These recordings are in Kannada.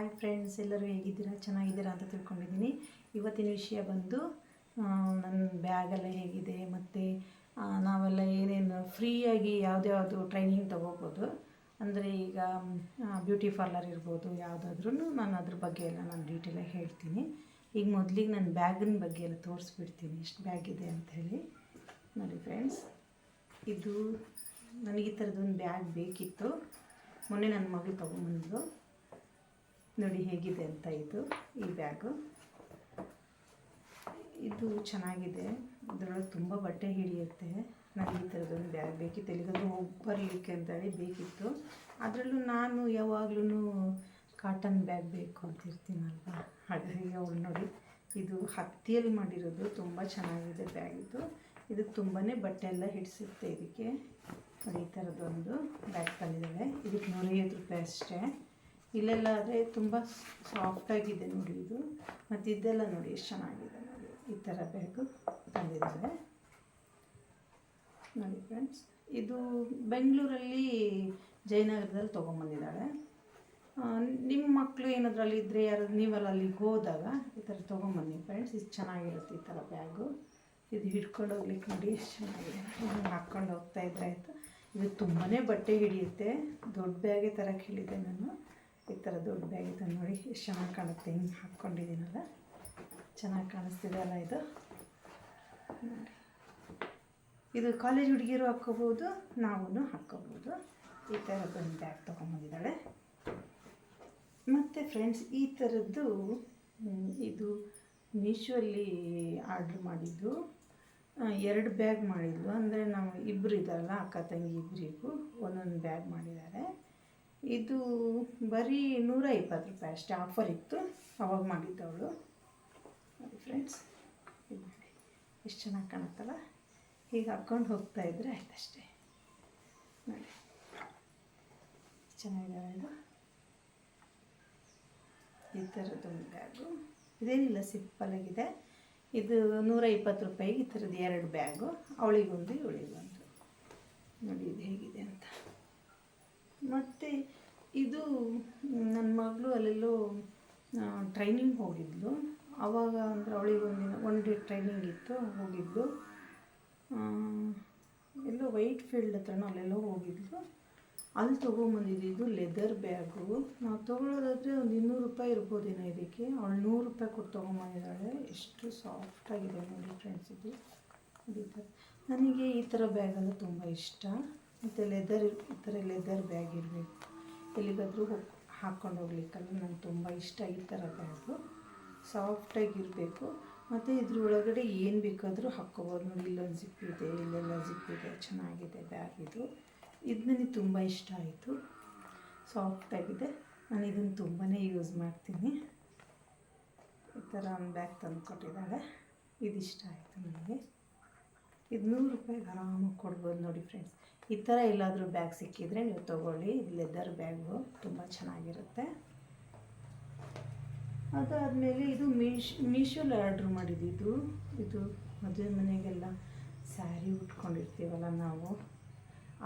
ಹಾಯ್ ಫ್ರೆಂಡ್ಸ್ ಎಲ್ಲರೂ ಹೇಗಿದ್ದೀರಾ? ಚೆನ್ನಾಗಿದ್ದೀರಾ ಅಂತ ತಿಳ್ಕೊಂಡಿದ್ದೀನಿ. ಇವತ್ತಿನ ವಿಷಯ ಬಂದು ನನ್ನ ಬ್ಯಾಗೆಲ್ಲ ಹೇಗಿದೆ. ಮತ್ತು ನಾವೆಲ್ಲ ಏನೇನು ಫ್ರೀಯಾಗಿ ಯಾವುದ್ಯಾವುದು ಟ್ರೈನಿಂಗ್ ತೊಗೋಬೋದು. ಅಂದರೆ ಈಗ ಬ್ಯೂಟಿ ಪಾರ್ಲರ್ ಇರ್ಬೋದು ಯಾವುದಾದ್ರೂ ನಾನು ಅದ್ರ ಬಗ್ಗೆ ಎಲ್ಲ ನಾನು ಡೀಟೇಲಾಗಿ ಹೇಳ್ತೀನಿ. ಈಗ ಮೊದಲಿಗೆ ನನ್ನ ಬ್ಯಾಗಿನ ಬಗ್ಗೆ ಎಲ್ಲ ತೋರಿಸ್ಬಿಡ್ತೀನಿ. ಎಷ್ಟು ಬ್ಯಾಗ್ ಇದೆ ಅಂಥೇಳಿ ನೋಡಿ ಫ್ರೆಂಡ್ಸ್ ಇದು ನನಗೆ ಈ ಥರದೊಂದು ಬ್ಯಾಗ್ ಬೇಕಿತ್ತು. ಮೊನ್ನೆ ನನ್ನ ಮಗಳು ತೊಗೊಂಬಂದು ನೋಡಿ ಹೇಗಿದೆ ಅಂತ ಇದು, ಈ ಬ್ಯಾಗು. ಇದು ಚೆನ್ನಾಗಿದೆ. ಇದರೊಳಗೆ ತುಂಬ ಬಟ್ಟೆ ಹಿಡಿಯುತ್ತೆ. ನನಗೆ ಈ ಥರದೊಂದು ಬ್ಯಾಗ್ ಬೇಕಿತ್ತು. ಎಲ್ಲಿಗಾದ್ರೂ ಹೋಗಿ ಬರಲಿಕ್ಕೆ ಅಂತೇಳಿ ಬೇಕಿತ್ತು. ಅದರಲ್ಲೂ ನಾನು ಯಾವಾಗ್ಲೂ ಕಾಟನ್ ಬ್ಯಾಗ್ ಬೇಕು ಅಂತ ಇರ್ತೀನಲ್ವ? ಹಾಗಾಗಿ ಅವಳು ನೋಡಿ, ಇದು ಹತ್ತಿಯಲ್ಲಿ ಮಾಡಿರೋದು. ತುಂಬ ಚೆನ್ನಾಗಿದೆ ಬ್ಯಾಗ್ ಇದು. ಇದು ತುಂಬಾ ಬಟ್ಟೆ ಎಲ್ಲ ಹಿಡಿಸುತ್ತೆ ಇದಕ್ಕೆ. ಈ ಥರದೊಂದು ಬ್ಯಾಗ್ ತಂದಿದ್ದಾಳೆ. ಇದಕ್ಕೆ ನೂರೈವತ್ತು ರೂಪಾಯಿ ಅಷ್ಟೇ. ಇಲ್ಲೆಲ್ಲ ಆದರೆ ತುಂಬ ಸಾಫ್ಟಾಗಿದೆ ನೋಡಿ ಇದು. ಮತ್ತು ಇದೆಲ್ಲ ನೋಡಿ ಎಷ್ಟು ಚೆನ್ನಾಗಿದೆ ನೋಡಿ. ಈ ಥರ ಬ್ಯಾಗು ತಂದಿದ್ದಾರೆ. ನೋಡಿ ಫ್ರೆಂಡ್ಸ್ ಇದು ಬೆಂಗಳೂರಲ್ಲಿ ಜಯನಗರದಲ್ಲಿ ತೊಗೊಂಬಂದಿದ್ದಾಳೆ ನಿಮ್ಮ ಮಕ್ಕಳು ಏನಾದ್ರಲ್ಲಿ ಇದ್ದರೆ ಯಾರು, ನೀವೆಲ್ಲ ಅಲ್ಲಿಗೆ ಹೋದಾಗ ಈ ಥರ ತೊಗೊಂಬನ್ನಿ ಫ್ರೆಂಡ್ಸ್ ಇದು ಚೆನ್ನಾಗಿರುತ್ತೆ ಈ ಥರ ಬ್ಯಾಗು. ಇದು ಹಿಡ್ಕೊಂಡು ಹೋಗ್ಲಿಕ್ಕೆ ನೋಡಿ ಎಷ್ಟು ಚೆನ್ನಾಗಿದೆ. ಹಾಕ್ಕೊಂಡು ಹೋಗ್ತಾ ಇದ್ರೆ ಆಯಿತು. ಇದು ತುಂಬಾ ಬಟ್ಟೆ ಹಿಡಿಯುತ್ತೆ. ದೊಡ್ಡ ಬ್ಯಾಗೆ ತರಕ್ಕೆ ಹೇಳಿದ್ದೆ ನಾನು. ಈ ಥರ ದೊಡ್ಡ ಬ್ಯಾಗ್ ನೋಡಿ. ಎಷ್ಟು ಚೆನ್ನಾಗಿ ಕಾಣುತ್ತೆ, ಹಿಂಗೆ ಹಾಕ್ಕೊಂಡಿದ್ದೀನಲ್ಲ. ಚೆನ್ನಾಗಿ ಕಾಣಿಸ್ತಿದೆ ಅಲ್ಲ ಇದು. ಇದು ಕಾಲೇಜ್ ಹುಡುಗಿರು ಹಾಕ್ಕೋಬೋದು ನಾವು ಹಾಕ್ಕೋಬೋದು. ಈ ಥರದ್ದೊಂದು ಬ್ಯಾಗ್ ತೊಗೊಂಬಂದಿದ್ದಾಳೆ. ಮತ್ತು ಫ್ರೆಂಡ್ಸ್, ಈ ಥರದ್ದು ಇದು ಮೀಶೋಲ್ಲಿ ಆರ್ಡ್ರ್ ಮಾಡಿದ್ದು ಎರಡು ಬ್ಯಾಗ್ ಮಾಡಿದ್ಲು ಅಂದರೆ ನಾವು ಇಬ್ಬರು ಇದ್ದಾರಲ್ಲ, ಅಕ್ಕ ತಂಗಿ ಇಬ್ಬರಿಗೂ ಒಂದೊಂದು ಬ್ಯಾಗ್ ಮಾಡಿದ್ದಾರೆ. ಇದು ಬರೀ ನೂರ ಇಪ್ಪತ್ತು ರೂಪಾಯಿ ಅಷ್ಟೇ ಆಫರ್ ಇತ್ತು. ಅವಾಗ ಮಾಡಿದ್ದವಳು ನೋಡಿ ಫ್ರೆಂಡ್ಸ್ ಇದು ಎಷ್ಟು ಚೆನ್ನಾಗಿ ಕಾಣುತ್ತಲ್ಲ? ಹೀಗೆ ಹಾಕ್ಕೊಂಡು ಹೋಗ್ತಾ ಇದ್ರೆ ಆಯ್ತು ಅಷ್ಟೇ. ನೋಡಿ. ಚೆನ್ನಾಗಿದ್ದಾವೆ ಇದು. ಈ ಥರದ್ದೊಂದು ಬ್ಯಾಗು ಇದೇನಿಲ್ಲ ಸಿಂಪಲಾಗಿದೆ ಇದು ನೂರ ಇಪ್ಪತ್ತು ರೂಪಾಯಿಗೆ ಈ ಥರದ್ದು ಎರಡು ಬ್ಯಾಗು ಅವಳಿಗೊಂದು, ಇವಳಿಗೊಂದು. ನೋಡಿ, ಇದು ಹೇಗಿದೆ ಅಂತ. ಮತ್ತು ಇದು ನನ್ನ ಮಗಳು ಅಲ್ಲೆಲ್ಲೋ ಟ್ರೈನಿಂಗ್ ಹೋಗಿದ್ಲು. ಆವಾಗ ಅಂದರೆ ಅವಳಿಗೆ ಒಂದಿನ ಒನ್ ಡೇ ಟ್ರೈನಿಂಗ್ ಇತ್ತು ಹೋಗಿದ್ಲು ಎಲ್ಲೋ ವೈಟ್ ಫೀಲ್ಡ್ ಹತ್ರನೋ ಅಲ್ಲೆಲ್ಲೋ ಹೋಗಿದ್ಲು. ಅಲ್ಲಿ ತೊಗೊಂಬಂದಿದ್ದು ಇದು ಲೆದರ್ ಬ್ಯಾಗು ನಾವು ತೊಗೊಳೋದಾದರೆ ಒಂದು ಇನ್ನೂರು ರೂಪಾಯಿ ಇರ್ಬೋದೇನೋ ಇದಕ್ಕೆ. ಅವಳು ನೂರು ರೂಪಾಯಿ ಕೊಟ್ಟು ತೊಗೊಂಬಂದಿದ್ದಾಳೆ. ಎಷ್ಟು ಸಾಫ್ಟಾಗಿದೆ ನೋಡಿ ಫ್ರೆಂಡ್ಸ್ ಇದು. ಈ ಥರ ನನಗೆ ಈ ಥರ ಬ್ಯಾಗೆಲ್ಲ ತುಂಬ ಇಷ್ಟ. ಮತ್ತು ಲೆದರ್ ಈ ಥರ ಲೆದರ್ ಬ್ಯಾಗ್ ಇರಬೇಕು. ಎಲ್ಲಿಗಾದರೂ ಹೋಗಿ ಹಾಕ್ಕೊಂಡು ಹೋಗ್ಲಿಕ್ಕಲ್ಲ ನಂಗೆ ತುಂಬ ಇಷ್ಟ ಈ ಥರ ಬ್ಯಾಗು ಸಾಫ್ಟಾಗಿರಬೇಕು ಮತ್ತು ಇದ್ರ ಒಳಗಡೆ ಏನು ಬೇಕಾದರೂ ಹಾಕ್ಕೋಬೋದು. ನೋಡಿ, ಇಲ್ಲೊಂದು ಜಿಪ್ ಇದೆ, ಇಲ್ಲೆಲ್ಲ ಜಿಪ್ ಇದೆ, ಚೆನ್ನಾಗಿದೆ ಬ್ಯಾಗ್ ಇದು. ಇದು ನನಗೆ ತುಂಬ ಇಷ್ಟ ಆಯಿತು. ಸಾಫ್ಟಾಗಿದೆ ನಾನು ಇದನ್ನು ತುಂಬಾ ಯೂಸ್ ಮಾಡ್ತೀನಿ. ಈ ಥರ ಒಂದು ಬ್ಯಾಗ್ ತಂದು ಕೊಟ್ಟಿದ್ದಾಳೆ. ಇದಿಷ್ಟ ಆಯಿತು ನನಗೆ ಇದು ನೂರು ರೂಪಾಯಿಗೆ ಆರಾಮಾಗಿ ಕೊಡ್ಬೋದು ನೋಡಿ ಫ್ರೆಂಡ್ಸ್ ಈ ಥರ ಎಲ್ಲಾದರೂ ಬ್ಯಾಗ್ ಸಿಕ್ಕಿದರೆ ನೀವು ತೊಗೊಳ್ಳಿ. ಲೆದರ್ ಬ್ಯಾಗು ತುಂಬ ಚೆನ್ನಾಗಿರುತ್ತೆ. ಅದಾದಮೇಲೆ ಇದು ಮೀಶ್ ಮೀಶೋಲ್ಲಿ ಆರ್ಡ್ರ್ ಮಾಡಿದ್ದು. ಇದು ಮದುವೆ ಮನೆಗೆಲ್ಲ ಸ್ಯಾರಿ ಉಟ್ಕೊಂಡಿರ್ತೀವಲ್ಲ ನಾವು.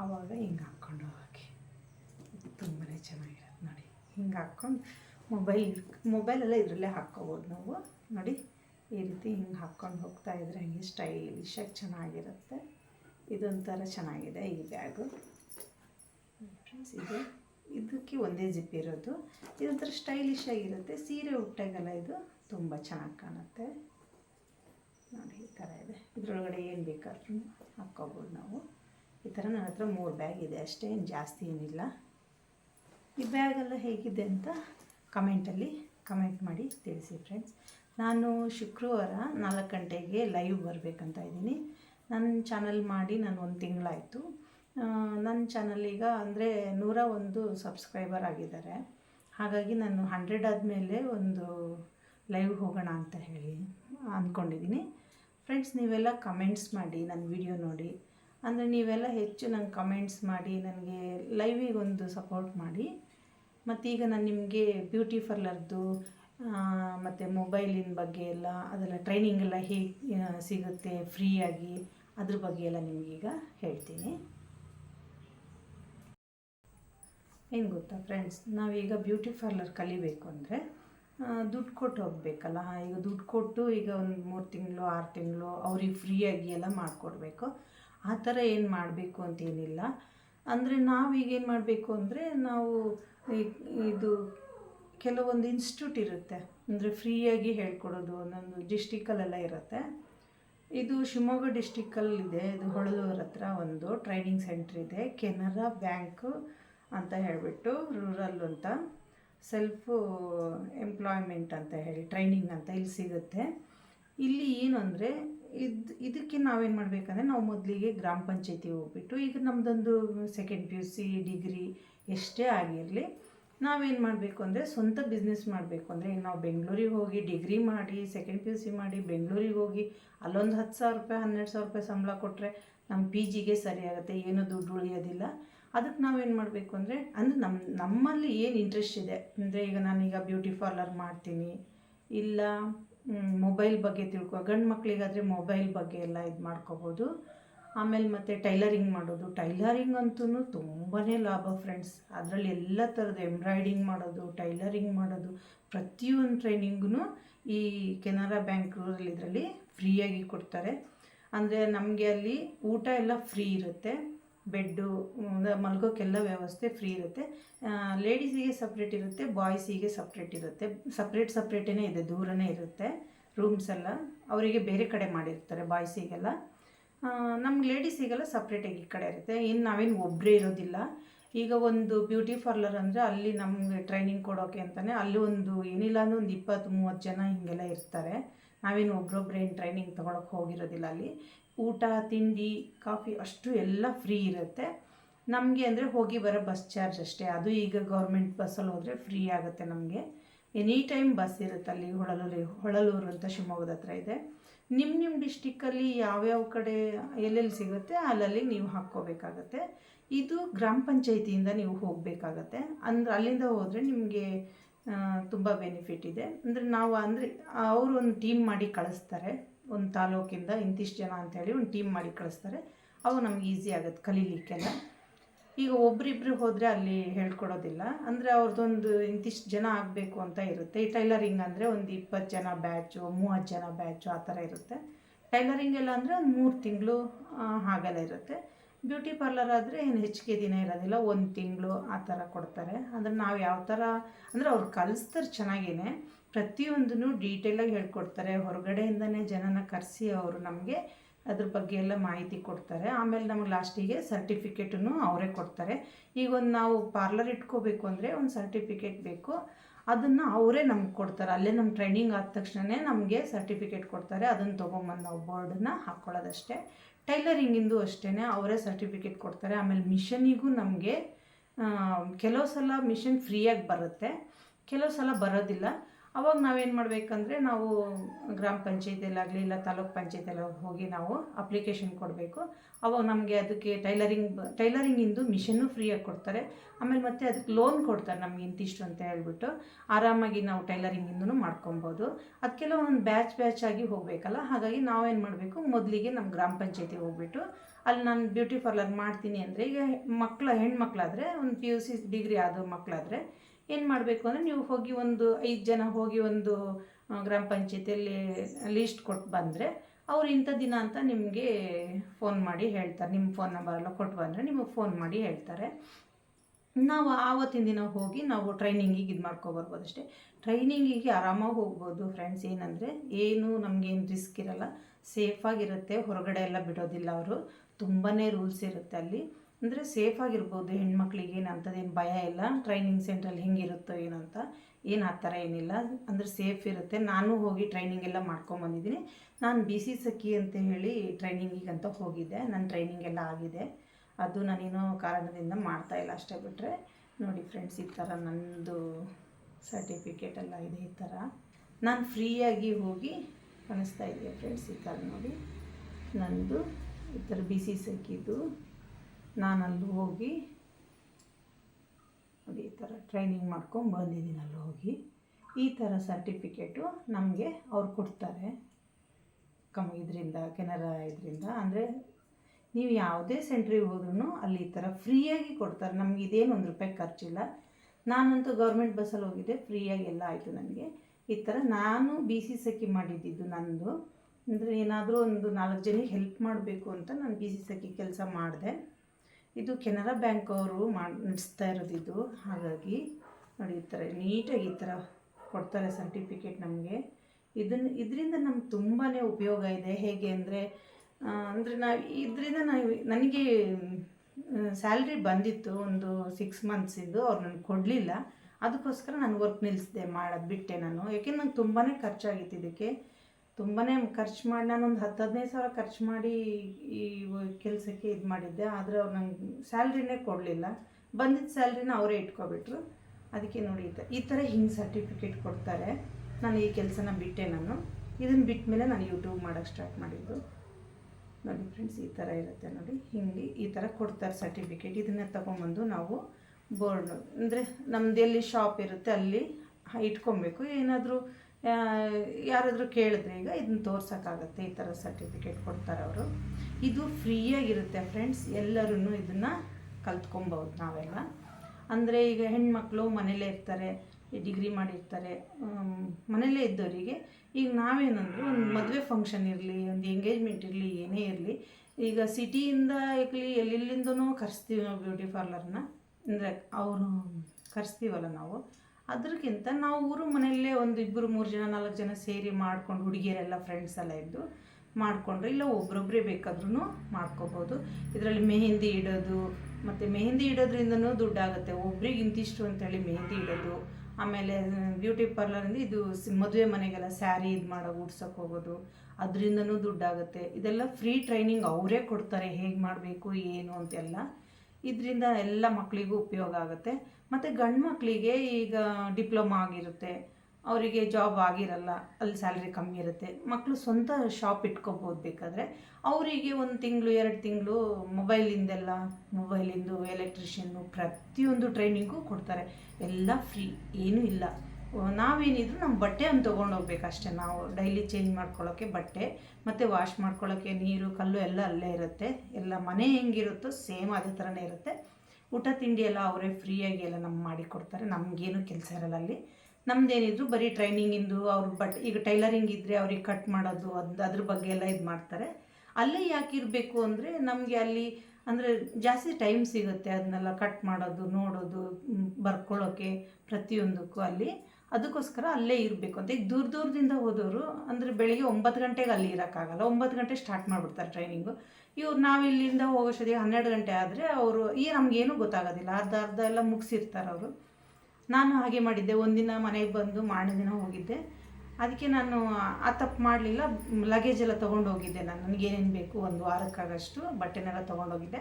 ಆವಾಗ ಹಿಂಗೆ ಹಾಕ್ಕೊಂಡು ಹೋಗಿ. ತುಂಬಾ ಚೆನ್ನಾಗಿರುತ್ತೆ ನೋಡಿ. ಹಿಂಗೆ ಹಾಕ್ಕೊಂಡು ಮೊಬೈಲ್ ಮೊಬೈಲೆಲ್ಲ ಇದರಲ್ಲೇ ಹಾಕ್ಕೋಬೋದು ನಾವು. ನೋಡಿ, ಈ ರೀತಿ ಹಿಂಗೆ ಹಾಕ್ಕೊಂಡು ಹೋಗ್ತಾ ಇದ್ರೆ ಹಂಗೆ ಸ್ಟೈಲಿಶಾಗಿ ಚೆನ್ನಾಗಿರುತ್ತೆ. ಇದೊಂಥರ ಚೆನ್ನಾಗಿದೆ, ಈ ಬ್ಯಾಗು. ಫ್ರೆಂಡ್ಸ್ ಇದು ಇದಕ್ಕೆ ಒಂದೇ ಜಿಪ್ ಇರೋದು. ಇದೊಂಥರ ಸ್ಟೈಲಿಶ್ ಆಗಿರುತ್ತೆ. ಸೀರೆ ಉಟ್ಟಾಗೆಲ್ಲ ಇದು ತುಂಬ ಚೆನ್ನಾಗಿ ಕಾಣುತ್ತೆ. ನೋಡಿ, ಈ ಥರ ಇದೆ. ಇದರೊಳಗಡೆ ಏನು ಬೇಕಾದ್ರೂ ಹಾಕ್ಕೋಬೋದು ನಾವು. ಈ ಥರ ನನ್ನ ಹತ್ರ ಮೂರು ಬ್ಯಾಗ್ ಇದೆ ಅಷ್ಟೇ, ಏನು ಜಾಸ್ತಿ ಏನಿಲ್ಲ. ಈ ಬ್ಯಾಗೆಲ್ಲ ಹೇಗಿದೆ ಅಂತ ಕಮೆಂಟಲ್ಲಿ ಕಮೆಂಟ್ ಮಾಡಿ ತಿಳಿಸಿ ಫ್ರೆಂಡ್ಸ್ ನಾನು ಶುಕ್ರವಾರ ನಾಲ್ಕು ಗಂಟೆಗೆ ಲೈವ್ ಬರಬೇಕಂತ ಇದ್ದೀನಿ. ನನ್ನ ಚಾನಲ್ ಮಾಡಿ ನಾನು ಒಂದು ತಿಂಗಳಾಯಿತು. ನನ್ನ ಚಾನಲ್ ಈಗ ಅಂದರೆ ನೂರ ಒಂದು ಸಬ್ಸ್ಕ್ರೈಬರ್ ಆಗಿದ್ದಾರೆ. ಹಾಗಾಗಿ ನಾನು ಹಂಡ್ರೆಡ್ ಆದಮೇಲೆ ಒಂದು ಲೈವ್ ಹೋಗೋಣ ಅಂತ ಹೇಳಿ ಅಂದ್ಕೊಂಡಿದ್ದೀನಿ ಫ್ರೆಂಡ್ಸ್ ನೀವೆಲ್ಲ ಕಮೆಂಟ್ಸ್ ಮಾಡಿ ನನ್ನ ವಿಡಿಯೋ ನೋಡಿ. ಅಂದರೆ ನೀವೆಲ್ಲ ಹೆಚ್ಚು ನಂಗೆ ಕಮೆಂಟ್ಸ್ ಮಾಡಿ, ನನಗೆ ಲೈವಿಗೆ ಒಂದು ಸಪೋರ್ಟ್ ಮಾಡಿ. ಮತ್ತು ಈಗ ನಾನು ನಿಮಗೆ ಬ್ಯೂಟಿ ಪಾರ್ಲರ್ದು ಮತ್ತು ಮೊಬೈಲಿನ ಬಗ್ಗೆ ಎಲ್ಲ, ಅದೆಲ್ಲ ಟ್ರೈನಿಂಗ್ ಎಲ್ಲ ಹೇಗೆ ಸಿಗುತ್ತೆ ಫ್ರೀಯಾಗಿ ಅದ್ರ ಬಗ್ಗೆ ಎಲ್ಲ ನಿಮಗೀಗ ಹೇಳ್ತೀನಿ. ಏನು ಗೊತ್ತಾ ಫ್ರೆಂಡ್ಸ್ ನಾವೀಗ ಬ್ಯೂಟಿ ಪಾರ್ಲರ್ ಕಲಿಬೇಕು ಅಂದರೆ ದುಡ್ಡು ಕೊಟ್ಟು ಹೋಗಬೇಕಲ್ಲ, ಈಗ ದುಡ್ಡು ಕೊಟ್ಟು ಈಗ ಒಂದು ಮೂರು ತಿಂಗಳು, ಆರು ತಿಂಗಳು ಅವ್ರಿಗೆ ಫ್ರೀಯಾಗಿ ಎಲ್ಲ ಮಾಡಿಕೊಡ್ಬೇಕು. ಆ ಥರ ಏನು ಮಾಡಬೇಕು ಅಂತೇನಿಲ್ಲ ಅಂದರೆ ನಾವೀಗ ಏನು ಮಾಡಬೇಕು ಅಂದರೆ, ನಾವು ಇದು ಕೆಲವೊಂದು ಇನ್ಸ್ಟಿಟ್ಯೂಟ್ ಇರುತ್ತೆ. ಅಂದರೆ ಫ್ರೀಯಾಗಿ ಹೇಳ್ಕೊಡೋದು, ಒಂದೊಂದು ಡಿಸ್ಟಿಕಲ್ಲೆಲ್ಲ ಇರುತ್ತೆ. ಇದು ಶಿವಮೊಗ್ಗ ಡಿಸ್ಟಿಕ್ಕಲ್ಲಿದೆ ಇದು. ಹೊಳಲೂರ್ ಹತ್ರ ಒಂದು ಟ್ರೈನಿಂಗ್ ಸೆಂಟ್ರ್ ಇದೆ. ಕೆನರಾ ಬ್ಯಾಂಕ್ ಅಂತ ಹೇಳಿಬಿಟ್ಟು ರೂರಲ್ ಅಂತ ಸೆಲ್ಫ್ ಎಂಪ್ಲಾಯ್ಮೆಂಟ್ ಅಂತ ಹೇಳಿ ಟ್ರೈನಿಂಗ್ ಅಂತ ಇಲ್ಲಿ ಸಿಗುತ್ತೆ. ಇಲ್ಲಿ ಏನು ಅಂದರೆ, ಇದು, ಇದಕ್ಕೆ ನಾವೇನು ಮಾಡಬೇಕಂದ್ರೆ, ನಾವು ಮೊದಲಿಗೆ ಗ್ರಾಮ ಪಂಚಾಯತಿ ಹೋಗ್ಬಿಟ್ಟು, ಈಗ ನಮ್ಮದೊಂದು second P U C degree ಎಷ್ಟೇ ಆಗಿರಲಿ ನಾವೇನು ಮಾಡಬೇಕು ಅಂದರೆ ಸ್ವಂತ ಬಿಸ್ನೆಸ್ ಮಾಡಬೇಕು ಅಂದರೆ ನಾವು ಬೆಂಗಳೂರಿಗೆ ಹೋಗಿ ಡಿಗ್ರಿ ಮಾಡಿ ಸೆಕೆಂಡ್ ಪಿ ಯು ಸಿ ಮಾಡಿ, ಬೆಂಗಳೂರಿಗೆ ಹೋಗಿ ಅಲ್ಲೊಂದು ಹತ್ತು ಸಾವಿರ ರೂಪಾಯಿ, ಹನ್ನೆರಡು ಸಾವಿರ ರೂಪಾಯಿ ಸಂಬಳ ಕೊಟ್ಟರೆ ನಮ್ಮ ಪಿ ಜಿಗೆ ಸರಿಯಾಗುತ್ತೆ ಏನೂ ದುಡ್ಡು ಉಳಿಯೋದಿಲ್ಲ. ಅದಕ್ಕೆ ನಾವೇನು ಮಾಡಬೇಕು ಅಂದರೆ ಅಂದರೆ ನಮ್ಮ ನಮ್ಮಲ್ಲಿ ಏನು ಇಂಟ್ರೆಸ್ಟ್ ಇದೆ? ಅಂದರೆ ಈಗ ನಾನೀಗ ಬ್ಯೂಟಿ ಪಾರ್ಲರ್ ಮಾಡ್ತೀನಿ, ಇಲ್ಲ ಮೊಬೈಲ್ ಬಗ್ಗೆ ತಿಳ್ಕೊ, ಗಂಡು ಮಕ್ಕಳಿಗಾದರೆ ಮೊಬೈಲ್ ಬಗ್ಗೆ ಎಲ್ಲ ಇದು ಮಾಡ್ಕೋಬೋದು. ಆಮೇಲೆ ಮತ್ತು ಟೈಲರಿಂಗ್ ಮಾಡೋದು. ಟೈಲರಿಂಗ್ ಅಂತೂ ತುಂಬಾ ಲಾಭ ಫ್ರೆಂಡ್ಸ್ ಅದರಲ್ಲಿ ಎಲ್ಲ ಥರದ ಎಂಬ್ರಾಯ್ಡಿಂಗ್ ಮಾಡೋದು, ಟೈಲರಿಂಗ್ ಮಾಡೋದು, ಪ್ರತಿಯೊಂದು ಟ್ರೈನಿಂಗೂ ಈ ಕೆನರಾ ಬ್ಯಾಂಕ್ ರೂರಲ್ ಇದರಲ್ಲಿ ಫ್ರೀಯಾಗಿ ಕೊಡ್ತಾರೆ. ಅಂದರೆ ನಮಗೆ ಅಲ್ಲಿ ಊಟ ಎಲ್ಲ ಫ್ರೀ ಇರುತ್ತೆ. ಬೆಡ್ಡು ಮಲ್ಗೋಕ್ಕೆಲ್ಲ ವ್ಯವಸ್ಥೆ ಫ್ರೀ ಇರುತ್ತೆ. ಲೇಡೀಸಿಗೆ ಸಪ್ರೇಟ್ ಇರುತ್ತೆ ಬಾಯ್ಸಿಗೆ ಸಪ್ರೇಟ್ ಇರುತ್ತೆ. ಸಪ್ರೇಟ್ ಸಪ್ರೇಟೇ ಇದೆ, ದೂರನೇ ಇರುತ್ತೆ. ರೂಮ್ಸ್ ಎಲ್ಲ. ಅವರಿಗೆ ಬೇರೆ ಕಡೆ ಮಾಡಿರ್ತಾರೆ ಬಾಯ್ಸಿಗೆಲ್ಲ ನಮ್ಗೆ ಲೇಡೀಸಿಗೆಲ್ಲ ಸಪ್ರೇಟಾಗಿ ಈ ಕಡೆ ಇರುತ್ತೆ. ಇನ್ನು ನಾವೇನು ಒಬ್ಬರೇ ಇರೋದಿಲ್ಲ. ಈಗ ಒಂದು ಬ್ಯೂಟಿ ಪಾರ್ಲರ್ ಅಂದರೆ ಅಲ್ಲಿ ನಮಗೆ ಟ್ರೈನಿಂಗ್ ಕೊಡೋಕೆ ಅಂತಲೇ ಅಲ್ಲಿ ಒಂದು ಏನಿಲ್ಲ ಅಂದ್ರೆ ಒಂದು ಇಪ್ಪತ್ತು, ಮೂವತ್ತು ಜನ ಹೀಗೆಲ್ಲ ಇರ್ತಾರೆ. ನಾವೇನು ಒಬ್ರೊಬ್ರು ಏನು ಟ್ರೈನಿಂಗ್ ತೊಗೊಳಕ್ಕೆ ಹೋಗಿರೋದಿಲ್ಲ ಅಲ್ಲಿ. ಊಟ, ತಿಂಡಿ ಕಾಫಿ ಅಷ್ಟು ಎಲ್ಲ ಫ್ರೀ ಇರುತ್ತೆ. ನಮಗೆ ಅಂದರೆ ಹೋಗಿ ಬರೋ ಬಸ್ ಚಾರ್ಜ್ ಅಷ್ಟೇ. ಅದು ಈಗ ಗೌರ್ಮೆಂಟ್ ಬಸ್ಸಲ್ಲಿ ಹೋದರೆ ಫ್ರೀ ಆಗುತ್ತೆ ನಮಗೆ. ಎನಿ ಟೈಮ್ ಬಸ್ ಇರುತ್ತೆ ಅಲ್ಲಿ ಹೊಳಲೂರು ಹೊಳಲೂರು ಅಂತ ಶಿವಮೊಗ್ಗದ ಹತ್ರ ಇದೆ. ನಿಮ್ಮ ನಿಮ್ಮ ಡಿಸ್ಟಿಕ್ಕಲ್ಲಿ ಯಾವ್ಯಾವ ಕಡೆ ಎಲ್ಲೆಲ್ಲಿ ಸಿಗುತ್ತೆ ಅಲ್ಲಲ್ಲಿ ನೀವು ಹಾಕ್ಕೋಬೇಕಾಗತ್ತೆ. ಇದು ಗ್ರಾಮ ಪಂಚಾಯಿತಿಯಿಂದ ನೀವು ಹೋಗಬೇಕಾಗತ್ತೆ. ಅಂದ್ರೆ ಅಲ್ಲಿಂದ ಹೋದರೆ ನಿಮಗೆ ತುಂಬ ಬೆನಿಫಿಟ್ ಇದೆ. ಅಂದರೆ ನಾವು ಅಂದರೆ, ಅವರು ಒಂದು ಟೀಮ್ ಮಾಡಿ ಕಳಿಸ್ತಾರೆ. ಒಂದು ತಾಲೂಕಿಂದ ಇಂತಿಷ್ಟು ಜನ ಅಂತೇಳಿ ಒಂದು ಟೀಮ್ ಮಾಡಿ ಕಳಿಸ್ತಾರೆ. ಅವು ನಮ್ಗೆ ಈಸಿ ಆಗುತ್ತೆ ಕಲೀಲಿಕ್ಕೆಲ್ಲ. ಈಗ ಒಬ್ರಿಬ್ರು ಹೋದರೆ ಅಲ್ಲಿ ಹೇಳ್ಕೊಡೋದಿಲ್ಲ. ಅಂದರೆ ಅವ್ರದ್ದೊಂದು ಇಂತಿಷ್ಟು ಜನ ಆಗಬೇಕು ಅಂತ ಇರುತ್ತೆ. ಈ ಟೈಲರಿಂಗ್ ಅಂದರೆ ಒಂದು ಇಪ್ಪತ್ತು ಜನ ಬ್ಯಾಚು, ಮೂವತ್ತು ಜನ ಬ್ಯಾಚು ಆ ಥರ ಇರುತ್ತೆ. ಟೈಲರಿಂಗ್ ಎಲ್ಲ ಅಂದರೆ ಒಂದು ಮೂರು ತಿಂಗಳು ಹಾಗೆಲ್ಲ ಇರುತ್ತೆ. ಬ್ಯೂಟಿ ಪಾರ್ಲರ್ ಆದರೆ ಏನು ಹೆಚ್ಚಿಗೆ ದಿನ ಇರೋದಿಲ್ಲ, ಒಂದು ತಿಂಗಳು ಆ ಥರ ಕೊಡ್ತಾರೆ. ಅಂದರೆ ನಾವು ಯಾವ ಥರ, ಅಂದರೆ ಅವ್ರು ಕಲಿಸ್ತಾರೆ ಚೆನ್ನಾಗೇ ಪ್ರತಿಯೊಂದನ್ನು ಡೀಟೇಲಾಗಿ ಹೇಳ್ಕೊಡ್ತಾರೆ. ಹೊರಗಡೆಯಿಂದನೇ ಜನನ ಕರೆಸಿ ಅವರು ನಮಗೆ ಅದ್ರ ಬಗ್ಗೆ ಎಲ್ಲ ಮಾಹಿತಿ ಕೊಡ್ತಾರೆ. ಆಮೇಲೆ ನಮಗೆ ಲಾಸ್ಟಿಗೆ ಸರ್ಟಿಫಿಕೇಟನ್ನು ಅವರೇ ಕೊಡ್ತಾರೆ. ಈಗ ಒಂದು ನಾವು ಪಾರ್ಲರ್ ಇಟ್ಕೋಬೇಕು ಅಂದರೆ ಒಂದು ಸರ್ಟಿಫಿಕೇಟ್ ಬೇಕು. ಅದನ್ನು ಅವರೇ ನಮ್ಗೆ ಕೊಡ್ತಾರೆ. ಅಲ್ಲೇ ನಮ್ಮ ಟ್ರೈನಿಂಗ್ ಆದ ತಕ್ಷಣವೇ ನಮಗೆ ಸರ್ಟಿಫಿಕೇಟ್ ಕೊಡ್ತಾರೆ. ಅದನ್ನು ತೊಗೊಂಬಂದು ನಾವು ಬೋರ್ಡನ್ನ ಹಾಕ್ಕೊಳ್ಳೋದಷ್ಟೇ ಟೈಲರಿಂಗಿಂದು ಅಷ್ಟೇ ಅವರೇ ಸರ್ಟಿಫಿಕೇಟ್ ಕೊಡ್ತಾರೆ. ಆಮೇಲೆ ಮಿಷನಿಗೂ ನಮಗೆ ಕೆಲವು ಸಲ ಮಿಷನ್ ಫ್ರೀಯಾಗಿ ಬರುತ್ತೆ. ಕೆಲವು ಸಲ ಬರೋದಿಲ್ಲ. ಅವಾಗ ನಾವೇನು ಮಾಡಬೇಕಂದ್ರೆ ನಾವು ಗ್ರಾಮ ಪಂಚಾಯತಿಯಲ್ಲಾಗಲಿ ಇಲ್ಲ ತಾಲೂಕ್ ಪಂಚಾಯತಿಯಲ್ಲಿ ಹೋಗಿ ನಾವು ಅಪ್ಲಿಕೇಶನ್ ಕೊಡಬೇಕು. ಅವಾಗ ನಮಗೆ ಅದಕ್ಕೆ ಟೈಲರಿಂಗ್ ಟೈಲರಿಂಗಿಂದು ಮಿಷನ್ನು ಫ್ರೀಯಾಗಿ ಕೊಡ್ತಾರೆ. ಆಮೇಲೆ ಮತ್ತೆ ಅದಕ್ಕೆ ಲೋನ್ ಕೊಡ್ತಾರೆ ನಮ್ಗೆ ಇಂತಿಷ್ಟು ಅಂತ ಹೇಳ್ಬಿಟ್ಟು. ಆರಾಮಾಗಿ ನಾವು ಟೈಲರಿಂಗಿಂದೂ ಮಾಡ್ಕೊಬೋದು. ಅದಕ್ಕೆಲ್ಲ ಒಂದು ಬ್ಯಾಚ್ ಬ್ಯಾಚ್ ಆಗಿ ಹೋಗಬೇಕಲ್ಲ, ಹಾಗಾಗಿ ನಾವೇನು ಮಾಡಬೇಕು, ಮೊದಲಿಗೆ ನಮ್ಮ ಗ್ರಾಮ ಪಂಚಾಯತಿ ಹೋಗ್ಬಿಟ್ಟು ಅಲ್ಲಿ ನಾನು ಬ್ಯೂಟಿ ಪಾರ್ಲರ್ ಮಾಡ್ತೀನಿ ಅಂದರೆ ಈಗ ಮಕ್ಕಳ ಹೆಣ್ಮಕ್ಳಾದರೆ ಒಂದು ಪಿ ಯು ಸಿ ಡಿಗ್ರಿ ಆದ ಮಕ್ಕಳಾದರೆ ಏನು ಮಾಡಬೇಕು ಅಂದರೆ ನೀವು ಹೋಗಿ ಒಂದು ಐದು ಜನ ಹೋಗಿ ಒಂದು ಗ್ರಾಮ ಪಂಚಾಯತಿಯಲ್ಲಿ ಲೀಸ್ಟ್ ಕೊಟ್ಟು ಬಂದರೆ ಅವ್ರು ಇಂಥ ದಿನ ಅಂತ ನಿಮಗೆ ಫೋನ್ ಮಾಡಿ ಹೇಳ್ತಾರೆ. ನಿಮ್ಮ ಫೋನ್ ನಂಬರ್ ಎಲ್ಲ ಕೊಟ್ಟು ಬಂದರೆ ನಿಮಗೆ ಫೋನ್ ಮಾಡಿ ಹೇಳ್ತಾರೆ. ನಾವು ಆವತ್ತಿನ ದಿನ ಹೋಗಿ ನಾವು ಟ್ರೈನಿಂಗಿಗೆ ಇದು ಮಾಡ್ಕೊಬರ್ಬೋದು ಅಷ್ಟೇ. ಟ್ರೈನಿಂಗಿಗೆ ಆರಾಮಾಗಿ ಹೋಗ್ಬೋದು ಫ್ರೆಂಡ್ಸ್ ಏನಂದರೆ ಏನು ನಮಗೇನು ರಿಸ್ಕ್ ಇರಲ್ಲ. ಸೇಫಾಗಿರುತ್ತೆ ಹೊರಗಡೆ ಎಲ್ಲ ಬಿಡೋದಿಲ್ಲ ಅವರು. ತುಂಬಾ ರೂಲ್ಸ್ ಇರುತ್ತೆ ಅಲ್ಲಿ. ಅಂದರೆ ಸೇಫಾಗಿರ್ಬೋದು ಹೆಣ್ಮಕ್ಳಿಗೆ ಏನು ಅಂಥದ್ದೇನು ಭಯ ಇಲ್ಲ ಟ್ರೈನಿಂಗ್ ಸೆಂಟ್ರಲ್ಲಿ ಹೆಂಗಿರುತ್ತೋ ಏನೋ ಅಂತ, ಏನು ಆ ಥರ ಏನಿಲ್ಲ. ಅಂದರೆ ಸೇಫ್ ಇರುತ್ತೆ. ನಾನು ಹೋಗಿ ಟ್ರೈನಿಂಗ್ ಎಲ್ಲ ಮಾಡ್ಕೊಂಬಂದಿದ್ದೀನಿ ನಾನು ಬಿ ಸಿ ಸಖಿ ಅಂತ ಹೇಳಿ ಟ್ರೈನಿಂಗಿಗಂತ ಹೋಗಿದ್ದೆ. ನನ್ನ ಟ್ರೈನಿಂಗ್ ಎಲ್ಲ ಆಗಿದೆ. ಅದು ನಾನೇನೋ ಕಾರಣದಿಂದ ಮಾಡ್ತಾ ಇಲ್ಲ ಅಷ್ಟೇ ಬಿಟ್ಟರೆ ನೋಡಿ ಫ್ರೆಂಡ್ಸ್ ಈ ಥರ ನನ್ನದು ಸರ್ಟಿಫಿಕೇಟ್ ಎಲ್ಲ ಇದೆ ಈ ಥರ. ನಾನು ಫ್ರೀಯಾಗಿ ಹೋಗಿ ಕಾಣಿಸ್ತಾ ಇದೆಯಾ ಫ್ರೆಂಡ್ಸ್ ಈ ಥರ ನೋಡಿ. ನನ್ನದು ಈ ಥರ ಬಿ ಸಿ ಸಕ್ಕಿದ್ದು ನಾನು ಅಲ್ಲಿ ಹೋಗಿ ನೋಡಿ, ಈ ಥರ ಟ್ರೈನಿಂಗ್ ಮಾಡ್ಕೊಂಡು ಬಂದಿದ್ದೀನಿ ಅಲ್ಲಿ ಹೋಗಿ. ಈ ಥರ ಸರ್ಟಿಫಿಕೇಟು ನಮಗೆ ಅವ್ರು ಕೊಡ್ತಾರೆ. ಕಮ್ ಇದರಿಂದ, ಕೆನರಾ ಇದರಿಂದ. ಅಂದರೆ ನೀವು ಯಾವುದೇ ಸೆಂಟ್ರಿಗೆ ಹೋದ್ರೂ ಅಲ್ಲಿ ಈ ಥರ ಫ್ರೀಯಾಗಿ ಕೊಡ್ತಾರೆ. ನಮ್ಗೆ ಇದೇನು ಒಂದು ರೂಪಾಯಿ ಖರ್ಚಿಲ್ಲ. ನಾನಂತೂ ಗೌರ್ಮೆಂಟ್ ಬಸ್ಸಲ್ಲಿ ಹೋಗಿದ್ದೆ ಫ್ರೀಯಾಗಿ ಎಲ್ಲ ಆಯಿತು ನನಗೆ ಈ ಥರ ನಾನು ಬಿ ಸಿ ಸಖಿ ಮಾಡಿದ್ದಿದ್ದು ನಂದು. ಅಂದರೆ ಏನಾದರೂ ಒಂದು ನಾಲ್ಕು ಜನಕ್ಕೆ ಹೆಲ್ಪ್ ಮಾಡಬೇಕು ಅಂತ ನಾನು ಬಿ ಸಿ ಸಖಿ ಕೆಲಸ ಮಾಡಿದೆ. ಇದು ಕೆನರಾ ಬ್ಯಾಂಕ್ ಅವರು ಮಾಡಿ, ನಡೆಸ್ತಾ ಇರೋದು ಇದು. ಹಾಗಾಗಿ ನೋಡಿ ಈ ಥರ ನೀಟಾಗಿ ಈ ಥರ ಕೊಡ್ತಾರೆ ಸರ್ಟಿಫಿಕೇಟ್ ನಮಗೆ. ಇದನ್ನು ಇದರಿಂದ ನಮ್ಗೆ ತುಂಬಾ ಉಪಯೋಗ ಇದೆ. ಹೇಗೆ ಅಂದರೆ ಅಂದರೆ ನಾವು ಇದರಿಂದ ನಾವು ನನಗೆ ಸ್ಯಾಲ್ರಿ ಬಂದಿತ್ತು ಒಂದು ಸಿಕ್ಸ್ ಮಂತ್ಸಿಂದು ಅವ್ರು ನನಗೆ ಕೊಡಲಿಲ್ಲ. ಅದಕ್ಕೋಸ್ಕರ ನಾನು ವರ್ಕ್ ನಿಲ್ಲಿಸಿದೆ ಮಾಡೋದು ಬಿಟ್ಟೆ ನಾನು. ಯಾಕೆಂದ್ರೆ ನಂಗೆ ತುಂಬಾ ಖರ್ಚಾಗಿತ್ತು ಇದಕ್ಕೆ. ತುಂಬಾ ಖರ್ಚು ಮಾಡಿ ನಾನು ಒಂದು ಹತ್ತು ಹದಿನೈದು ಸಾವಿರ ಖರ್ಚು ಮಾಡಿ ಈ ಕೆಲಸಕ್ಕೆ ಇದು ಮಾಡಿದ್ದೆ. ಆದರೆ ಅವ್ರು ನಂಗೆ ಸ್ಯಾಲ್ರಿನೇ ಕೊಡಲಿಲ್ಲ. ಬಂದಿದ್ದ ಸ್ಯಾಲ್ರಿನ ಅವರೇ ಇಟ್ಕೊಬಿಟ್ರು. ಅದಕ್ಕೆ ನೋಡಿ, ಈ ಥರ ಹಿಂಗೆ ಸರ್ಟಿಫಿಕೇಟ್ ಕೊಡ್ತಾರೆ. ನಾನು ಈ ಕೆಲಸನ ಬಿಟ್ಟೆ ನಾನು. ಇದನ್ನು ಬಿಟ್ಟ ಮೇಲೆ ನಾನು ಯೂಟ್ಯೂಬ್ ಮಾಡೋಕ್ಕೆ ಸ್ಟಾರ್ಟ್ ಮಾಡಿದ್ದು. ನೋಡಿ ಫ್ರೆಂಡ್ಸ್, ಈ ಥರ ಇರುತ್ತೆ ನೋಡಿ. ಹಿಂಗೆ ಈ ಥರ ಕೊಡ್ತಾರೆ ಸರ್ಟಿಫಿಕೇಟ್. ಇದನ್ನ ತೊಗೊಂಬಂದು ನಾವು ಬೋರ್ಡ್, ಅಂದರೆ ನಮ್ಮದೆಲ್ಲಿ ಶಾಪ್ ಇರುತ್ತೆ ಅಲ್ಲಿ ಇಟ್ಕೊಬೇಕು. ಏನಾದರೂ ಯಾರಾದರೂ ಕೇಳಿದ್ರೆ ಈಗ ಇದನ್ನ ತೋರ್ಸೋಕ್ಕಾಗತ್ತೆ, ಈ ಥರ ಸರ್ಟಿಫಿಕೇಟ್ ಕೊಡ್ತಾರೆ ಅವರು. ಇದು ಫ್ರೀಯಾಗಿರುತ್ತೆ ಫ್ರೆಂಡ್ಸ್ ಎಲ್ಲರೂ ಇದನ್ನು ಕಲ್ತ್ಕೊಬೋದು ನಾವೆಲ್ಲ. ಅಂದರೆ ಈಗ ಹೆಣ್ಮಕ್ಳು ಮನೇಲೇ ಇರ್ತಾರೆ, ಡಿಗ್ರಿ ಮಾಡಿರ್ತಾರೆ ಮನೇಲೇ ಇದ್ದವರಿಗೆ ಈಗ ನಾವೇನಂದ್ರೆ ಒಂದು ಮದುವೆ ಫಂಕ್ಷನ್ ಇರಲಿ, ಒಂದು ಎಂಗೇಜ್ಮೆಂಟ್ ಇರಲಿ, ಏನೇ ಇರಲಿ, ಈಗ ಸಿಟಿಯಿಂದ ಇರಲಿ, ಎಲ್ಲೆಲ್ಲಿಂದನೂ ಕರೆಸ್ತೀವಿ ನಾವು ಬ್ಯೂಟಿ ಪಾರ್ಲರ್ನ ಅಂದರೆ ಅವರು ಕರೆಸ್ತೀವಲ್ಲ ನಾವು. ಅದಕ್ಕಿಂತ ನಾವು ಊರು ಮನೆಯಲ್ಲೇ ಒಂದು ಇಬ್ಬರು ಮೂರು ಜನ, ನಾಲ್ಕು ಜನ ಸೇರಿ ಮಾಡ್ಕೊಂಡು ಹುಡುಗಿಯರೆಲ್ಲ ಫ್ರೆಂಡ್ಸ್ ಎಲ್ಲ ಇದ್ದು ಮಾಡಿಕೊಂಡ್ರೆ ಇಲ್ಲ ಒಬ್ರೊಬ್ಬರೇ ಬೇಕಾದ್ರೂ ಮಾಡ್ಕೋಬೋದು. ಇದರಲ್ಲಿ ಮೆಹೆಂದಿ ಇಡೋದು, ಮತ್ತು ಮೆಹಂದಿ ಇಡೋದ್ರಿಂದನೂ ದುಡ್ಡಾಗುತ್ತೆ. ಒಬ್ರಿಗೆ ಇಂತಿಷ್ಟು ಅಂತೇಳಿ ಮೆಹಂದಿ ಇಡೋದು, ಆಮೇಲೆ ಬ್ಯೂಟಿ ಪಾರ್ಲರಿಂದ ಇದು ಮದುವೆ ಮನೆಗೆಲ್ಲ ಸ್ಯಾರಿ ಇದು ಮಾಡೋ ಉಡ್ಸೋಕೆ ಹೋಗೋದು, ಅದರಿಂದನೂ ದುಡ್ಡಾಗುತ್ತೆ. ಇದೆಲ್ಲ ಫ್ರೀ ಟ್ರೈನಿಂಗ್ ಅವರೇ ಕೊಡ್ತಾರೆ, ಹೇಗೆ ಮಾಡಬೇಕು, ಏನು ಅಂತೆಲ್ಲ. ಇದರಿಂದ ಎಲ್ಲ ಮಕ್ಕಳಿಗೂ ಉಪಯೋಗ ಆಗುತ್ತೆ. ಮತ್ತು ಗಂಡು ಮಕ್ಕಳಿಗೆ ಈಗ ಡಿಪ್ಲೊಮಾ ಆಗಿರುತ್ತೆ, ಅವರಿಗೆ ಜಾಬ್ ಆಗಿರಲ್ಲ, ಅಲ್ಲಿ ಸ್ಯಾಲ್ರಿ ಕಮ್ಮಿ ಇರುತ್ತೆ ಮಕ್ಕಳು ಸ್ವಂತ ಶಾಪ್ ಇಟ್ಕೋಬೋದು ಬೇಕಾದರೆ. ಅವರಿಗೆ ಒಂದು ತಿಂಗಳು, ಎರಡು ತಿಂಗಳು ಮೊಬೈಲಿಂದೆಲ್ಲ ಮೊಬೈಲಿಂದು ಎಲೆಕ್ಟ್ರಿಷಿಯನ್ನು ಪ್ರತಿಯೊಂದು ಟ್ರೈನಿಂಗು ಕೊಡ್ತಾರೆ. ಎಲ್ಲ ಫ್ರೀ ಏನೂ ಇಲ್ಲ. ನಾವೇನಿದ್ರು ನಮ್ಮ ಬಟ್ಟೆ ತೊಗೊಂಡು ಹೋಗ್ಬೇಕಷ್ಟೇ ನಾವು ಡೈಲಿ ಚೇಂಜ್ ಮಾಡ್ಕೊಳ್ಳೋಕ್ಕೆ ಬಟ್ಟೆ, ಮತ್ತು ವಾಶ್ ಮಾಡ್ಕೊಳ್ಳೋಕ್ಕೆ ನೀರು, ಕಲ್ಲು ಎಲ್ಲ ಅಲ್ಲೇ ಇರುತ್ತೆ. ಎಲ್ಲ ಮನೆ ಹೆಂಗಿರುತ್ತೋ ಸೇಮ್ ಅದೇ ಥರನೇ ಇರುತ್ತೆ. ಊಟ ತಿಂಡಿ ಎಲ್ಲ ಅವರೇ ಫ್ರೀಯಾಗಿ ಎಲ್ಲ ನಮ್ಗೆ ಮಾಡಿಕೊಡ್ತಾರೆ ನಮಗೇನು ಕೆಲಸ ಇರಲ್ಲ ಅಲ್ಲಿ. ನಮ್ದೇನಿದ್ರು ಬರೀ ಟ್ರೈನಿಂಗಿಂದು ಅವ್ರ ಬಟ್ ಈಗ ಟೈಲರಿಂಗ್ ಇದ್ದರೆ ಅವ್ರಿಗೆ ಕಟ್ ಮಾಡೋದು ಅದು ಅದ್ರ ಬಗ್ಗೆ ಎಲ್ಲ ಇದು ಮಾಡ್ತಾರೆ. ಅಲ್ಲೇ ಯಾಕೆ ಇರಬೇಕು ಅಂದರೆ ನಮಗೆ ಅಲ್ಲಿ ಅಂದರೆ ಜಾಸ್ತಿ ಟೈಮ್ ಸಿಗುತ್ತೆ ಅದನ್ನೆಲ್ಲ ಕಟ್ ಮಾಡೋದು, ನೋಡೋದು ಬರ್ಕೊಳ್ಳೋಕ್ಕೆ ಪ್ರತಿಯೊಂದಕ್ಕೂ ಅಲ್ಲಿ. ಅದಕ್ಕೋಸ್ಕರ ಅಲ್ಲೇ ಇರಬೇಕು ಅಂತ. ಈಗ ದೂರ ದೂರದಿಂದ ಹೋದವರು ಅಂದರೆ ಬೆಳಿಗ್ಗೆ ಒಂಬತ್ತು ಗಂಟೆಗೆ ಅಲ್ಲಿ ಇರೋಕ್ಕಾಗಲ್ಲ. ಒಂಬತ್ತು ಗಂಟೆ ಸ್ಟಾರ್ಟ್ ಮಾಡಿಬಿಡ್ತಾರೆ ಟ್ರೈನಿಂಗು ಇವ್ರು ನಾವು ಇಲ್ಲಿಂದ ಹೋಗೋಷ್ಟೊತ್ತಿಗೆ ಹನ್ನೆರಡು ಗಂಟೆ ಆದರೆ ಅವರು, ಈ ನಮಗೇನು ಗೊತ್ತಾಗೋದಿಲ್ಲ. ಅರ್ಧ ಅರ್ಧ ಎಲ್ಲ ಮುಗಿಸಿರ್ತಾರೆ ಅವರು. ನಾನು ಹಾಗೆ ಮಾಡಿದ್ದೆ. ಒಂದಿನ ಮನೆಗೆ ಬಂದು ದಿನ ಹೋಗಿದ್ದೆ. ಅದಕ್ಕೆ ನಾನು, ಆ ತಪ್ಪು ಮಾಡಲಿಲ್ಲ. ಲಗೇಜ್ ಎಲ್ಲ ತೊಗೊಂಡು ಹೋಗಿದ್ದೆ ನಾನು ನನಗೇನೇನು ಬೇಕು ಒಂದು ವಾರಕ್ಕಾಗಷ್ಟು ಬಟ್ಟೆನೆಲ್ಲ ತೊಗೊಂಡೋಗಿದ್ದೆ.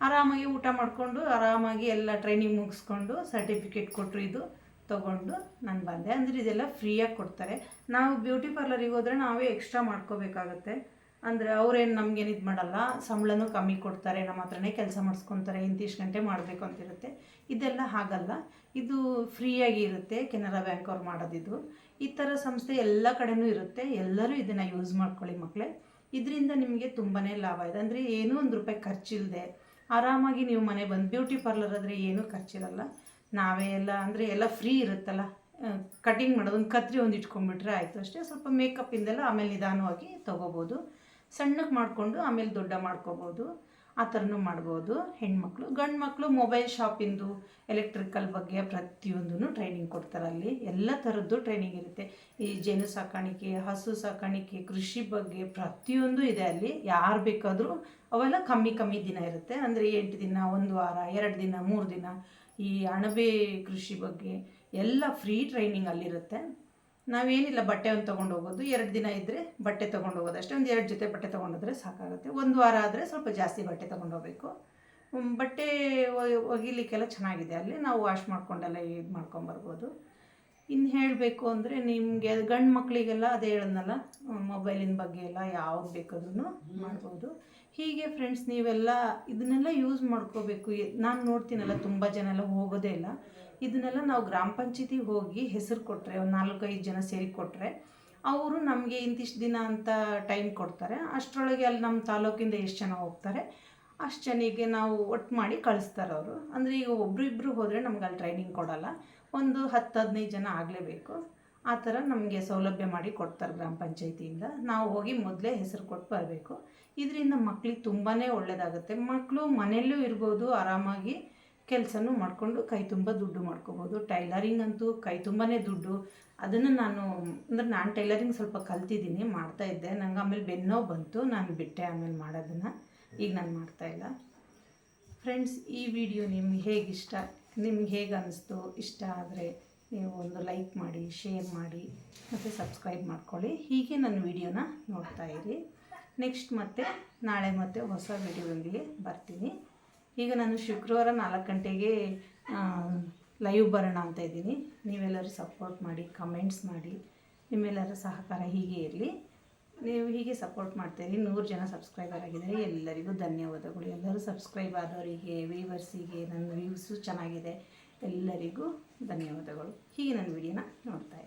ಆರಾಮಾಗಿ ಊಟ ಮಾಡಿಕೊಂಡು, ಆರಾಮಾಗಿ ಎಲ್ಲ ಟ್ರೈನಿಂಗ್ ಮುಗಿಸ್ಕೊಂಡು ಸರ್ಟಿಫಿಕೇಟ್ ಕೊಟ್ಟರು ಇದು ತೊಗೊಂಡು ನಾನು ಬಂದೆ. ಅಂದರೆ ಇದೆಲ್ಲ ಫ್ರೀಯಾಗಿ ಕೊಡ್ತಾರೆ. ನಾವು ಬ್ಯೂಟಿ ಪಾರ್ಲರಿಗೆ ಹೋದರೆ ನಾವೇ ಎಕ್ಸ್ಟ್ರಾ ಮಾಡ್ಕೋಬೇಕಾಗತ್ತೆ. ಅಂದರೆ ಅವ್ರೇನು ನಮಗೇನು ಇದು ಮಾಡಲ್ಲ, ಸಂಬಳನೂ ಕಮ್ಮಿ ಕೊಡ್ತಾರೆ, ನಮ್ಮ ಹತ್ರನೇ ಕೆಲಸ ಮಾಡಿಸ್ಕೊತಾರೆ ಇಂತಿಷ್ಟು ಗಂಟೆ ಮಾಡಬೇಕು ಅಂತಿರುತ್ತೆ. ಇದೆಲ್ಲ ಹಾಗಲ್ಲ. ಇದು ಫ್ರೀಯಾಗಿ ಇರುತ್ತೆ ಕೆನರಾ ಬ್ಯಾಂಕ್ ಅವ್ರು ಮಾಡೋದಿದು. ಈ ಥರ ಸಂಸ್ಥೆ ಎಲ್ಲ ಕಡೆನೂ ಇರುತ್ತೆ. ಎಲ್ಲರೂ ಇದನ್ನು ಯೂಸ್ ಮಾಡ್ಕೊಳ್ಳಿ ಮಕ್ಕಳೇ ಇದರಿಂದ ನಿಮಗೆ ತುಂಬಾ ಲಾಭ ಇದೆ ಅಂದರೆ ಏನೂ ಒಂದು ರೂಪಾಯಿ ಖರ್ಚಿಲ್ಲದೆ ಆರಾಮಾಗಿ ನೀವು ಮನೆ ಬಂದು ಬ್ಯೂಟಿ ಪಾರ್ಲರ್ ಆದರೆ ಏನೂ ಖರ್ಚಿರಲ್ಲ. ನಾವೇ ಎಲ್ಲ, ಅಂದರೆ ಎಲ್ಲ ಫ್ರೀ ಇರುತ್ತಲ್ಲ. ಕಟಿಂಗ್ ಮಾಡೋದು ಒಂದು ಕತ್ರಿ ಒಂದು ಇಟ್ಕೊಂಡ್ಬಿಟ್ರೆ ಆಯಿತು ಅಷ್ಟೇ. ಸ್ವಲ್ಪ ಮೇಕಪ್ಪಿಂದೆಲ್ಲ ಆಮೇಲೆ ನಿಧಾನವಾಗಿ ತೊಗೋಬೋದು. ಸಣ್ಣಕ್ಕೆ ಮಾಡಿಕೊಂಡು ಆಮೇಲೆ ದೊಡ್ಡ ಮಾಡ್ಕೋಬೋದು. ಆ ಥರನೂ ಮಾಡ್ಬೋದು. ಹೆಣ್ಮಕ್ಳು ಗಂಡು ಮಕ್ಕಳು ಮೊಬೈಲ್ ಶಾಪಿಂದು ಎಲೆಕ್ಟ್ರಿಕಲ್ ಬಗ್ಗೆ ಪ್ರತಿಯೊಂದೂ ಟ್ರೈನಿಂಗ್ ಕೊಡ್ತಾರೆ ಅಲ್ಲಿ. ಎಲ್ಲ ಥರದ್ದು ಟ್ರೈನಿಂಗ್ ಇರುತ್ತೆ. ಈ ಜೇನು ಸಾಕಾಣಿಕೆ, ಹಸು ಸಾಕಾಣಿಕೆ, ಕೃಷಿ ಬಗ್ಗೆ ಪ್ರತಿಯೊಂದು ಇದೆ ಅಲ್ಲಿ. ಯಾರು ಬೇಕಾದರೂ ಅವೆಲ್ಲ ಕಮ್ಮಿ ಕಮ್ಮಿ ದಿನ ಇರುತ್ತೆ. ಅಂದರೆ ಎಂಟು ದಿನ, ಒಂದು ವಾರ, ಎರಡು ದಿನ, ಮೂರು ದಿನ ಈ ಅಣಬೆ ಕೃಷಿ ಬಗ್ಗೆ ಎಲ್ಲ ಫ್ರೀ ಟ್ರೈನಿಂಗ್ ಅಲ್ಲಿರುತ್ತೆ. ನಾವೇನಿಲ್ಲ ಬಟ್ಟೆ ಒಂದು ತೊಗೊಂಡು ಹೋಗೋದು ಎರಡು ದಿನ ಇದ್ದರೆ ಬಟ್ಟೆ ತೊಗೊಂಡು ಹೋಗೋದು ಅಷ್ಟೇ. ಒಂದು ಎರಡು ಜೊತೆ ಬಟ್ಟೆ ತೊಗೊಂಡೋದ್ರೆ ಸಾಕಾಗುತ್ತೆ. ಒಂದು ವಾರ ಆದರೆ ಸ್ವಲ್ಪ ಜಾಸ್ತಿ ಬಟ್ಟೆ ತೊಗೊಂಡು ಹೋಗಬೇಕು ಬಟ್ಟೆ ಒಗಿಲಿಕ್ಕೆಲ್ಲ ಚೆನ್ನಾಗಿದೆ. ಅಲ್ಲಿ ನಾವು ವಾಶ್ ಮಾಡ್ಕೊಂಡೆಲ್ಲ ಇದು ಮಾಡ್ಕೊಂಬರ್ಬೋದು ಇನ್ನು ಹೇಳಬೇಕು ಅಂದರೆ ನಿಮಗೆ ಗಂಡು ಮಕ್ಕಳಿಗೆಲ್ಲ ಅದೇ ಹೇಳೋದ್ನಲ್ಲ ಮೊಬೈಲಿನ ಬಗ್ಗೆ ಎಲ್ಲ ಯಾವ್ದು ಬೇಕಾದ್ರೂ ಮಾಡ್ಬೋದು. ಹೀಗೆ ಫ್ರೆಂಡ್ಸ್ ನೀವೆಲ್ಲ ಇದನ್ನೆಲ್ಲ ಯೂಸ್ ಮಾಡ್ಕೋಬೇಕು. ನಾನು ನೋಡ್ತೀನಲ್ಲ, ತುಂಬ ಜನ ಎಲ್ಲ ಹೋಗೋದೇ ಇಲ್ಲ. ಇದನ್ನೆಲ್ಲ ನಾವು ಗ್ರಾಮ ಪಂಚಾಯತಿ ಹೋಗಿ ಹೆಸರು ಕೊಟ್ಟರೆ ಒಂದು ನಾಲ್ಕೈದು ಜನ ಸೇರಿ ಕೊಟ್ಟರೆ ಅವರು ನಮಗೆ ಇಂತಿಷ್ಟು ದಿನ ಅಂತ ಟೈಮ್ ಕೊಡ್ತಾರೆ. ಅಷ್ಟರೊಳಗೆ ಅಲ್ಲಿ ನಮ್ಮ ತಾಲೂಕಿಂದ ಎಷ್ಟು ಜನ ಹೋಗ್ತಾರೆ, ಅಷ್ಟು ಜನಿಗೆ ನಾವು ಒಟ್ಟು ಮಾಡಿ ಕಳಿಸ್ತಾರೆ ಅವರು. ಅಂದರೆ ಈಗ ಒಬ್ಬರಿಬ್ಬರು ಹೋದರೆ ನಮ್ಗೆ ಅಲ್ಲಿ ಟ್ರೈನಿಂಗ್ ಕೊಡಲ್ಲ. ಒಂದು ಹತ್ತು, ಹದಿನೈದು ಜನ ಆಗಲೇಬೇಕು. ಆ ಥರ ನಮಗೆ ಸೌಲಭ್ಯ ಮಾಡಿ ಕೊಡ್ತಾರೆ ಗ್ರಾಮ ಪಂಚಾಯತಿಯಿಂದ. ನಾವು ಹೋಗಿ ಮೊದಲೇ ಹೆಸರು ಕೊಟ್ಟು ಬರಬೇಕು. ಇದರಿಂದ ಮಕ್ಳಿಗೆ ತುಂಬಾ ಒಳ್ಳೆಯದಾಗುತ್ತೆ ಮಕ್ಕಳು ಮನೆಯಲ್ಲೂ ಇರ್ಬೋದು, ಆರಾಮಾಗಿ ಕೆಲಸನೂ ಮಾಡಿಕೊಂಡು ಕೈ ತುಂಬ ದುಡ್ಡು ಮಾಡ್ಕೋಬೋದು. ಟೈಲರಿಂಗ್ ಅಂತೂ ಕೈ ತುಂಬಾ ದುಡ್ಡು. ಅದನ್ನು ನಾನು, ಅಂದರೆ ನಾನು ಟೈಲರಿಂಗ್ ಸ್ವಲ್ಪ ಕಲ್ತಿದ್ದೀನಿ, ಮಾಡ್ತಾ ಇದ್ದೆ. ನಂಗೆ ಆಮೇಲೆ ಬೆನ್ನೋ ಬಂತು, ನಾನು ಬಿಟ್ಟೆ ಆಮೇಲೆ ಮಾಡೋದನ್ನು. ಈಗ ನಾನು ಮಾಡ್ತಾಯಿಲ್ಲ ಫ್ರೆಂಡ್ಸ್, ಈ ವಿಡಿಯೋ ನಿಮ್ಗೆ ಹೇಗಿಷ್ಟ? ನಿಮ್ಗೆ ಹೇಗೆ ಅನ್ನಿಸ್ತು ಇಷ್ಟ ಆದರೆ ನೀವು ಒಂದು ಲೈಕ್ ಮಾಡಿ, ಶೇರ್ ಮಾಡಿ, ಮತ್ತು ಸಬ್ಸ್ಕ್ರೈಬ್ ಮಾಡ್ಕೊಳ್ಳಿ. ಹೀಗೆ ನನ್ನ ವಿಡಿಯೋನ ನೋಡ್ತಾ ಇರಿ. ನೆಕ್ಸ್ಟ್ ಮತ್ತೆ, ನಾಳೆ ಮತ್ತೆ ಹೊಸ ವಿಡಿಯೋದೊಂದಿಗೆ ಬರ್ತೀನಿ. ಈಗ ನಾನು ಶುಕ್ರವಾರ ನಾಲ್ಕು ಗಂಟೆಗೆ ಲೈವ್ ಬರೋಣ ಅಂತ ಇದ್ದೀನಿ. ನೀವೆಲ್ಲರೂ ಸಪೋರ್ಟ್ ಮಾಡಿ ಕಮೆಂಟ್ಸ್ ಮಾಡಿ. ನಿಮ್ಮೆಲ್ಲರ ಸಹಕಾರ ಹೀಗೆ ಇರಲಿ. ನೀವು ಹೀಗೆ ಸಪೋರ್ಟ್ ಮಾಡ್ತೀರಿ ನೂರು ಜನ ಸಬ್ಸ್ಕ್ರೈಬರ್ ಆಗಿದ್ದಾರೆ. ಎಲ್ಲರಿಗೂ ಧನ್ಯವಾದಗಳು. ಎಲ್ಲರೂ ಸಬ್ಸ್ಕ್ರೈಬ್ ಆದವರಿಗೆ ವೀವರ್ಸಿಗೆ ನನ್ನ ವ್ಯೂಸು ಚೆನ್ನಾಗಿದೆ. ಎಲ್ಲರಿಗೂ ಧನ್ಯವಾದಗಳು. ಹೀಗೆ ನನ್ನ ವಿಡಿಯೋನ ನೋಡ್ತಾ